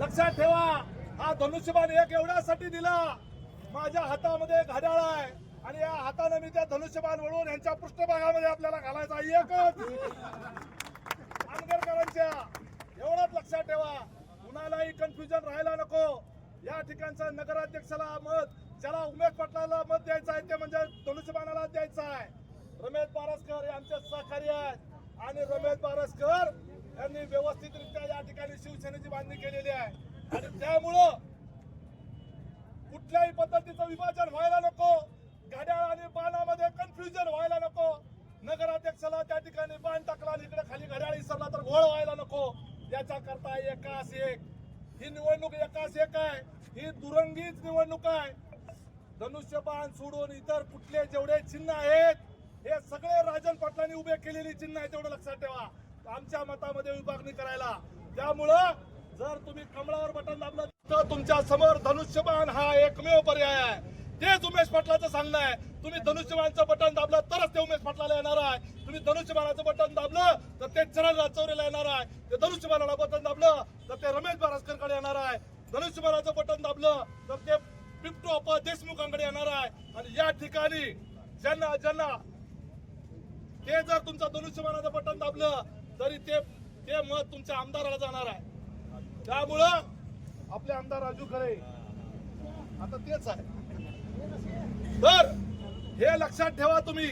लक्षात ठेवा हा धनुष्यबाण एक एवढ्यासाठी दिला. माझ्या हातामध्ये घड्याळ आहे आणि या हाताने मी त्या धनुष्यबाण वळून यांच्या पृष्ठभागामध्ये आपल्याला घालायचा एकच. आंबेडकरांच्या एवढंच लक्षात ठेवा. कुणालाही कन्फ्युजन राहायला नको. या ठिकाणचं नगराध्यक्षाला मत ज्याला उमेश पाटलाला मत द्यायचं आहे ते म्हणजे धनुष्यबाणाला द्यायचं आहे. रमेश बारसकर हे आमचे सहकारी आहेत. आणि रमेश बारसकर यांनी व्यवस्थितरित्या या ठिकाणी शिवसेनेची बांधणी केलेली आहे. आणि त्यामुळं कुठल्याही पद्धतीचं विभाजन व्हायला नको. घड्याळ आणि बाणामध्ये कन्फ्युजन व्हायला नको. नगराध्यक्षाला त्या ठिकाणी बाण टाकला आणि इकडे खाली घड्याळ इसरला तर घोळ व्हायला नको. याचा करता एकाच एक. ही निवडणूक एकाच एक आहे. ही दुरंगीच निवडणूक आहे. धनुष्यबाण सोडून इतर कुठले जेवढे चिन्ह आहेत हे सगळे राजन पाटलांनी उभे केलेली चिन्ह आहे तेवढं लक्षात ठेवा. आमच्या मतामध्ये विभागणी करायला. त्यामुळं जर तुम्ही कमळावर बटन दाबलं तर तुमच्यासमोर धनुष्यबाण हा एकमेव पर्याय आहे. तेच उमेश पाटलाचं सांगणं आहे. तुम्ही धनुष्यबाणचं बटन दाबलं तरच ते उमेश पाटलाला येणार आहे. तुम्ही धनुष्यबाणाचं बटन दाबलं तर ते चरण चौरेला येणार आहे. ते धनुष्यबाणाला बटन दाबलं तर ते रमेश बारासकरकडे येणार आहे. धनुष्यबाणाचं बटन दाबलं तर ते पिंटू अप्पा देशमुखांकडे येणार आहे. आणि या ठिकाणी ज्यांना ज्यांना ते जर तुमचं धनुष्यबाणाचं बटन दाबलं तरी ते ते मत तुमच्या आमदाराला जाणार आहे. त्यामुळं आपले आमदार राजू खरे आता तेच आहे. तर हे लक्षात ठेवा तुम्ही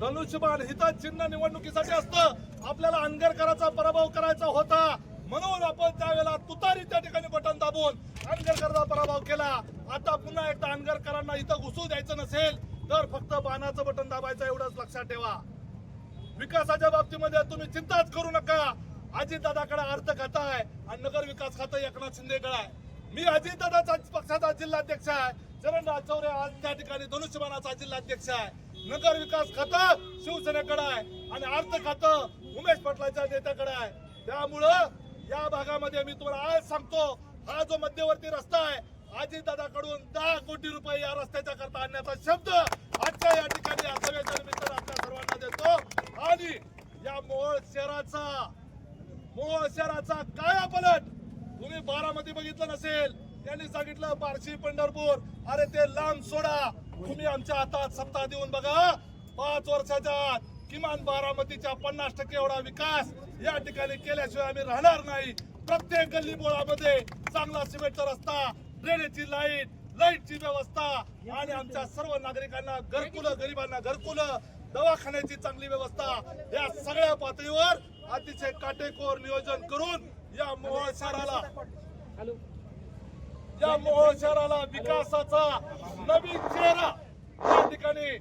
धनुष्यबाण हितच चिन्ह निवडणुकीसाठी असतं. आपल्याला अनगरकराचा पराभव करायचा होता. म्हणून आपण त्यावेळेला तुतारी त्या ठिकाणी बटन दाबून अनगरकरचा पराभव केला. आता पुन्हा एकदा अनगरकरांना इथं घुसू द्यायचं नसेल तर फक्त बाणाचं बटन दाबायचं एवढंच लक्षात ठेवा. विकासाच्या बाबतीमध्ये तुम्ही चिंताच करू नका. अजितदादाकडे अर्थ खातं आहे आणि नगर विकास खातं एकनाथ शिंदेकडे आहे. मी अजितदादाचा पक्षाचा जिल्हाध्यक्ष आहे. चरण राजौरे आज त्या ठिकाणी धनुष्यबाणाचा जिल्हाध्यक्ष आहे. नगर विकास खातं शिवसेनेकडे आहे आणि अर्थ खातं उमेश पटलाच्या नेत्याकडे आहे. त्यामुळं या भागामध्ये मी तुम्हाला आज सांगतो हा जो मध्यवर्ती रस्ता आहे अजितदादाकडून दहा कोटी रुपये या रस्त्याच्या करता आणण्याचा शब्द आजच्या या ठिकाणी या सभेच्या निमित्तानं आपल्या सर्वांना देतो. आणि या मोहोळ शहराचा मोहोळ शहराचा काया पलट. तुम्ही बारामती बघितलं नसेल त्यांनी सांगितलं बार्शी पंढरपूर. अरे ते लांब सोडा. तुम्ही आमच्या हातात सत्ता देऊन बघा. पाच वर्षाच्या आत किमान बारामतीच्या पन्नास टक्के एवढा विकास या ठिकाणी केल्याशिवाय आम्ही राहणार नाही. प्रत्येक गल्ली बोळामध्ये चांगला सिमेंटचा रस्ता ड्रेनेजची लाइट लाईटची व्यवस्था आणि आमच्या सर्व नागरिकांना घरकुलं गरिबांना घरकुलं दवाखान्याची चांगली व्यवस्था या सगळ्या पातळीवर अतिशय काटेकोर नियोजन करून या मोहोळ शहराला या मोहोळ शहराला विकासाचा नवीन चेहरा या ठिकाणी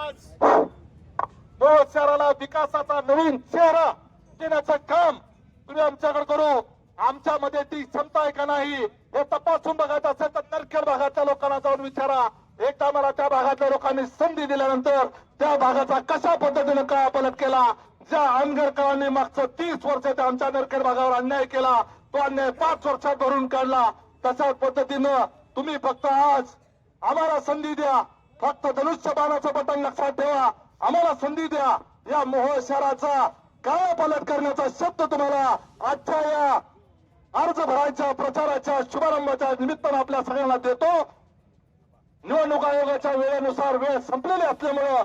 आज मोहोळ शहराला विकासाचा नवीन चेहरा देण्याचं काम तुम्ही आमच्याकडे करू. आमच्यामध्ये ती क्षमता आहे का नाही हे तपासून बघायचं असेल तर नरखेड भागाच्या लोकांना जाऊन विचारा. एकदा मला त्या भागातल्या लोकांनी संधी दिल्यानंतर त्या भागाचा कशा पद्धतीनं काय केला? ज्या अनगरकरांनी मागचं तीस वर्ष त्या आमच्या नरखेड भागावर अन्याय केला तो अन्याय पाच वर्षात भरून काढला. तशाच पद्धतीनं तुम्ही फक्त आज आम्हाला संधी द्या. फक्त धनुष्यबाणाचं बटन लक्षात ठेवा. आम्हाला संधी द्या. या मोहोळ शहराचा काय करण्याचा शब्द तुम्हाला आजच्या या अर्ज भरायच्या प्रचाराच्या शुभारंभाच्या निमित्तानं आपल्या सगळ्यांना देतो. निवडणूक आयोगाच्या वेळेनुसार वेळ संपलेली असल्यामुळं